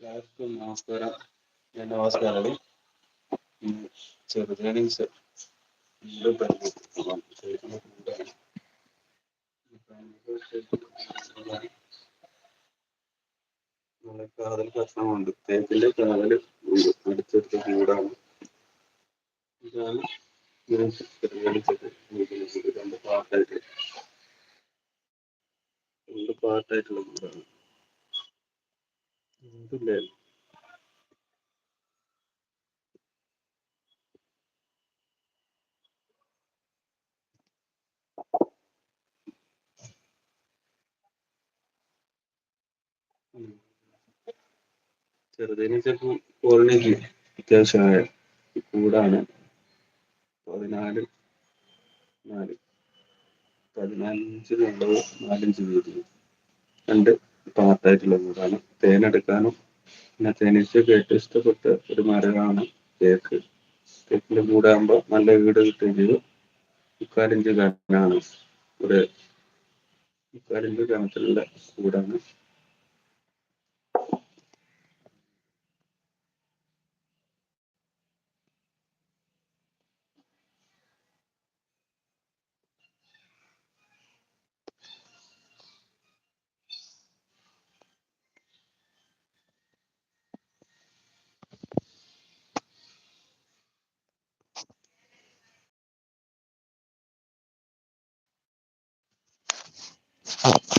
എല്ലാവർക്കും നമസ്കാരം. ഞാൻ നമസ്കാരം ചെറുതാണ് കാതൽ പ്രശ്നമുണ്ട്. തേക്കിന്റെ കാതൽ അടുത്തടുത്ത് കൂടാണ് ഇതാണ് ഞാൻ ചെറുതാനിച്ചത് രണ്ട് പാർട്ടായിട്ട് രണ്ട് പാർട്ടായിട്ടുള്ള കൂടാണ് എന്തില്ലേ ചെറുതിന് ചിലപ്പോൾ കോളനിക്ക് അത്യാവശ്യമായ കൂടാണ്. പതിനാല് നാല്. പതിനാലഞ്ച് നീളവും നാലഞ്ച് വീതിയും രണ്ട് പാർട്ടായിട്ടുള്ള കൂടാണ്. തേനെടുക്കാനും പിന്നെ തേനീച്ചയ്ക്ക് ഏറ്റവും ഇഷ്ടപ്പെട്ട ഒരു മരമാണ് തേക്ക്. തേക്കിന്റെ കൂടാകുമ്പോൾ നല്ല വീട് കിട്ടുകയും ചെയ്തു. മുക്കാലിഞ്ച് കനാണ്. ഒരു മുക്കാലിഞ്ച് കനത്തിലുള്ള കൂടാണ് Oh.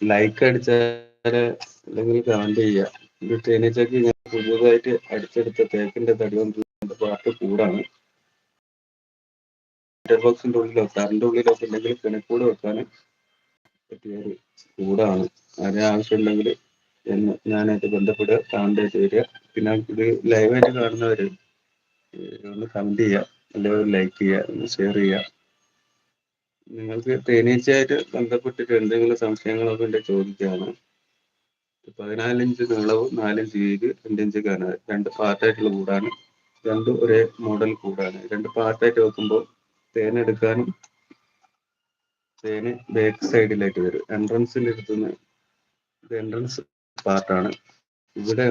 ലൈക്ക് അടിച്ചാൽ അല്ലെങ്കിൽ കമന്റ് ചെയ്യുക. തേനീച്ചക്ക് ഞാൻ പുതിയതായിട്ട് അടിച്ചെടുത്ത തേക്കിന്റെ തടി കൊണ്ട് പാട്ട് കൂടാണ്. ബോക്സിന്റെ ഉള്ളിലോ കാറിന്റെ ഉള്ളിലോ ഉണ്ടെങ്കിൽ കിണക്കൂട് വെക്കാൻ പറ്റിയ ഒരു കൂടാണ്. അതിന് ആവശ്യമുണ്ടെങ്കിൽ എന്ന് ഞാനായിട്ട് ബന്ധപ്പെടുക കമന്റ് വരിക. പിന്നെ ഇത് ലൈവായിട്ട് കാണുന്നവര് ഒന്ന് കമന്റ് ചെയ്യുക. അല്ലെങ്കിൽ ലൈക്ക് ചെയ്യുക ഷെയർ ചെയ്യുക. നിങ്ങൾക്ക് തേനീച്ചയായിട്ട് ബന്ധപ്പെട്ടിട്ട് എന്തെങ്കിലും സംശയങ്ങളൊക്കെ ഉണ്ടെങ്കിൽ ചോദിക്കാണ് പതിനാലിഞ്ച് നീളവും നാലിഞ്ച് വീതി രണ്ടിഞ്ച് കന രണ്ട് പാർട്ടായിട്ടുള്ള കൂടാണ്. രണ്ടും ഒരേ മോഡൽ കൂടാണ്. രണ്ട് പാർട്ടായിട്ട് വെക്കുമ്പോൾ തേനെടുക്കാനും തേന് ബാക്ക് സൈഡിലായിട്ട് വരും. എൻട്രൻസിന്റെ അടുത്തുനിന്ന് ഇത് എൻട്രൻസ് പാർട്ടാണ് ഇവിടെ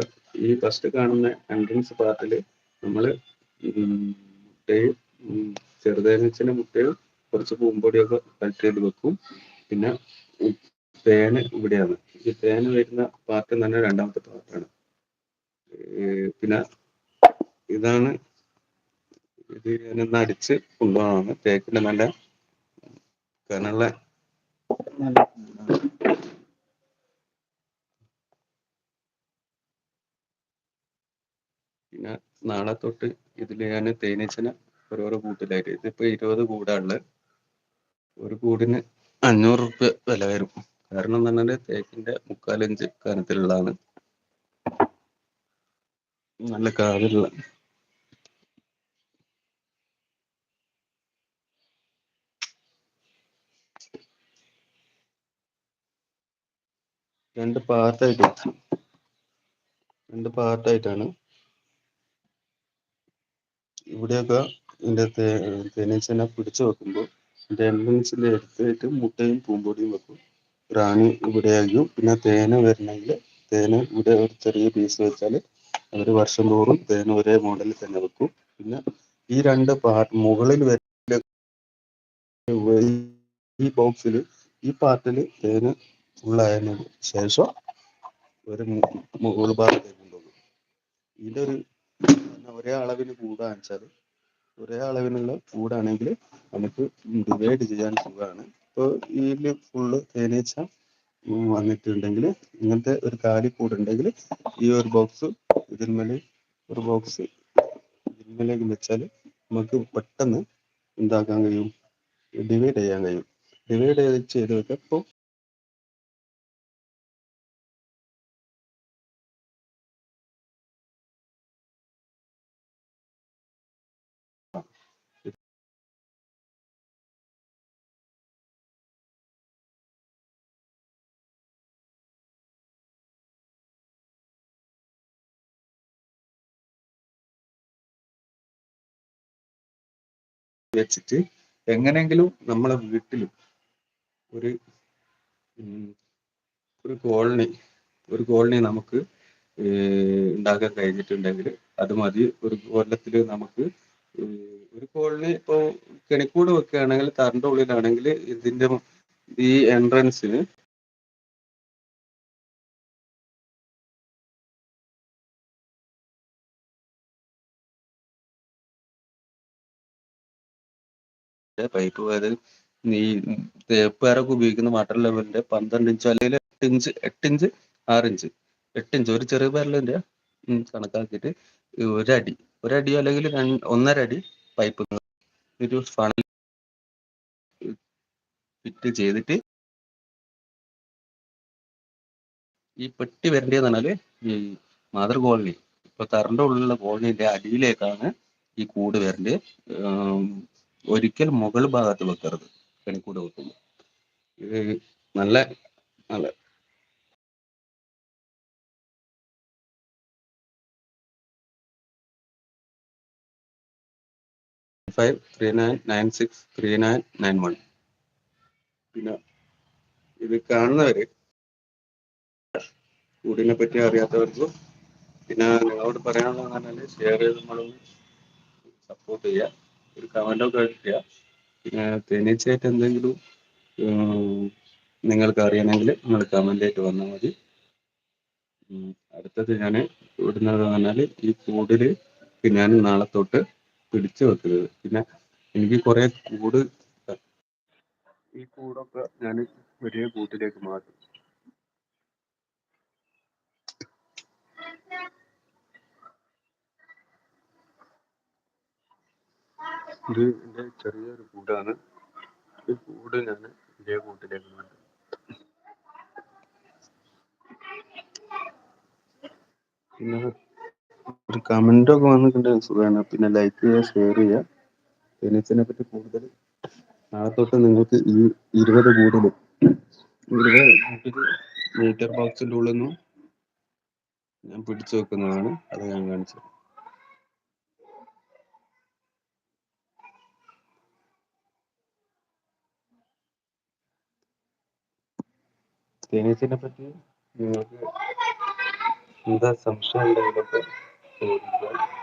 ഈ ഫസ്റ്റ് കാണുന്ന എൻട്രൻസ് പാർട്ടിൽ നമ്മൾ മുട്ടയും ചെറുതേനീച്ചിന്റെ മുട്ടയും കുറച്ച് പൂമ്പൊടിയൊക്കെ കളക്ട് വെക്കും. പിന്നെ തേന് ഇവിടെയാണ്. ഈ തേന് വരുന്ന പാർട്ട് തന്നെ രണ്ടാമത്തെ പാർട്ടാണ്. പിന്നെ ഇതാണ് ഇത് ഞാനൊന്ന് അടിച്ച് കൊണ്ടുപോകാണ് തേക്കിന്റെ നല്ല കനുള്ള പിന്നെ നാളെ തൊട്ട് ഇതിൽ ഞാൻ തേനീച്ചനെ ഓരോരോ കൂട്ടിലായിട്ട്. ഇതിപ്പോ ഇരുപത് കൂടാണുള്ളത് ഒരു കൂടിന് അഞ്ഞൂറ് റുപ്യ വില വരും. കാരണം എന്ന് പറഞ്ഞാൽ തേക്കിന്റെ മുക്കാലഞ്ച് കനത്തിലുള്ളതാണ്. നല്ല കാവിലുള്ള. രണ്ട് പാർട്ടായിട്ട് രണ്ട് പാർട്ടായിട്ടാണ്. ഇവിടെയൊക്കെ ഇതിന്റെ തേനീച്ചനെ പിടിച്ചു വെക്കുമ്പോൾ എൻട്രൻസിൽ എടുത്തിട്ട് മുട്ടയും പൂമ്പൊടിയും വെക്കും. റാണി ഇവിടെ ആയിരിക്കും പിന്നെ തേന വരണമെങ്കിൽ തേന ഇവിടെ ഒരു ചെറിയ പീസ് വെച്ചാൽ അവർ വർഷം തോറും തേന ഒരേ മോഡലിൽ തന്നെ വെക്കും. പിന്നെ ഈ രണ്ട് പാർട്ട് മുകളിൽ വരുന്ന ഈ ബോക്സിൽ ഈ പാർട്ടിൽ തേന ഫുള്ളായതിന് ശേഷം ഒരു മുകൾ ഭാഗത്തേക്ക് കൊണ്ടുപോകും. ഇതിന്റെ ഒരു ഒരേ അളവിന് കൂടാന്ന് വെച്ചാൽ ഒരേ അളവിനുള്ള കൂടാണെങ്കിൽ നമുക്ക് ഡിവൈഡ് ചെയ്യാൻ സുഖമാണ് ഇപ്പോൾ ഇതിൽ ഫുള്ള് തേനീച്ച വന്നിട്ടുണ്ടെങ്കിൽ ഇങ്ങനത്തെ ഒരു കാലി കൂടുണ്ടെങ്കിൽ ഈ ഒരു ബോക്സ് ഇതിന്മേൽ ഒരു ബോക്സ് ഇതിന്മേലേക്ക് വെച്ചാൽ നമുക്ക് പെട്ടെന്ന് എന്താക്കാൻ കഴിയും? ഡിവൈഡ് ചെയ്യാൻ കഴിയും. ഡിവൈഡ് ചെയ്ത് ചെയ്ത് വെക്കാം ഇപ്പോൾ വെച്ചിട്ട് എങ്ങനെയെങ്കിലും നമ്മളെ വീട്ടിലും ഒരു ഒരു കോളനി ഒരു കോളനി നമുക്ക് ഉണ്ടാക്കാൻ കഴിഞ്ഞിട്ടുണ്ടെങ്കിൽ അത് മതി. ഒരു കൊല്ലത്തിൽ നമുക്ക് ഒരു കോളനി ഇപ്പോൾ കെണിക്കൂട് വെക്കുകയാണെങ്കിൽ തറിന്റെ ഉള്ളിലാണെങ്കിൽ ഇതിന്റെ ഈ എൻട്രൻസിന് പൈപ്പ് പോയത് ഈ തേപ്പുകാരൊക്കെ ഉപയോഗിക്കുന്ന വാട്ടർ ലെവലിന്റെ പന്ത്രണ്ട് ഇഞ്ച് അല്ലെങ്കിൽ എട്ട് ഇഞ്ച് എട്ട് ഇഞ്ച് ആറ് ഇഞ്ച് എട്ട് ഇഞ്ച് ഒരു ചെറിയ വിരലിന്റെ ഉം കണക്കാക്കിയിട്ട് ഒരടി ഒരടി അല്ലെങ്കിൽ ഒന്നര അടി പൈപ്പ് ഒരു ഫണൽ ഫിറ്റ് ചെയ്തിട്ട് ഈ പെട്ടി വരേണ്ടതെന്ന് പറഞ്ഞാൽ ഈ മാതൃ കോളനി ഇപ്പൊ തറിന്റെ ഉള്ളിലുള്ള കോളനിന്റെ അടിയിലേക്കാണ് ഈ കൂട് വരേണ്ടത്. ഒരിക്കൽ മുകൾ ഭാഗത്ത് വെക്കരുത്. പെൺകൂട് വെക്കുമ്പോൾ ഇത് നല്ല നല്ല. Five three nine nine six three nine nine one പിന്നെ ഇത് കാണുന്നവര് കൂടിനെ പറ്റി അറിയാത്തവർക്ക് പിന്നെ നിങ്ങളോട് പറയാനുള്ളത് ഷെയർ ചെയ്ത് നമ്മളൊന്ന് സപ്പോർട്ട് ചെയ്യുക ഒരു ചെയ്യുക പിന്നെ തേനീച്ചയായിട്ട് എന്തെങ്കിലും നിങ്ങൾക്ക് അറിയണമെങ്കിൽ നിങ്ങൾ കമന്റ് ആയിട്ട് വന്നാൽ മതി. അടുത്തത് ഞാൻ ഇടുന്നത് പറഞ്ഞാൽ ഈ കൂടിൽ ഞാൻ നാളെ തൊട്ട് പിടിച്ചു വെക്കുന്നത് പിന്നെ എനിക്ക് കുറേ കൂട് ഈ കൂടൊക്കെ ഞാൻ വലിയ കൂട്ടിലേക്ക് മാറ്റും. ഇത് എന്റെ ചെറിയൊരു കൂടാണ്. ഈ കൂട് ഞാൻ ഇതേ കൂട്ടിലേക്ക് മാറ്റും. പിന്നെ ഒരു കമന്റ് ഒക്കെ വന്നിട്ടുണ്ടെങ്കിൽ സുഖമാണ് പിന്നെ ലൈക്ക് ചെയ്യുക ഷെയർ ചെയ്യുക. തേനീച്ചനെ പറ്റി കൂടുതൽ നാളെ തൊട്ട് നിങ്ങൾക്ക് ഈ ഇരുപത് കൂടുതൽ ഇരുപത് കൂട്ടിൽ മീറ്റർ ബോക്സിന്റെ ഉള്ളിൽ നിന്നും ഞാൻ പിടിച്ചു വെക്കുന്നതാണ്. അത് ഞാൻ കാണിച്ചത് തേനീച്ചനെ പറ്റി നിങ്ങൾക്ക് എന്താ സംശയം ഉണ്ടെങ്കിലൊക്കെ ചോദിക്കുക.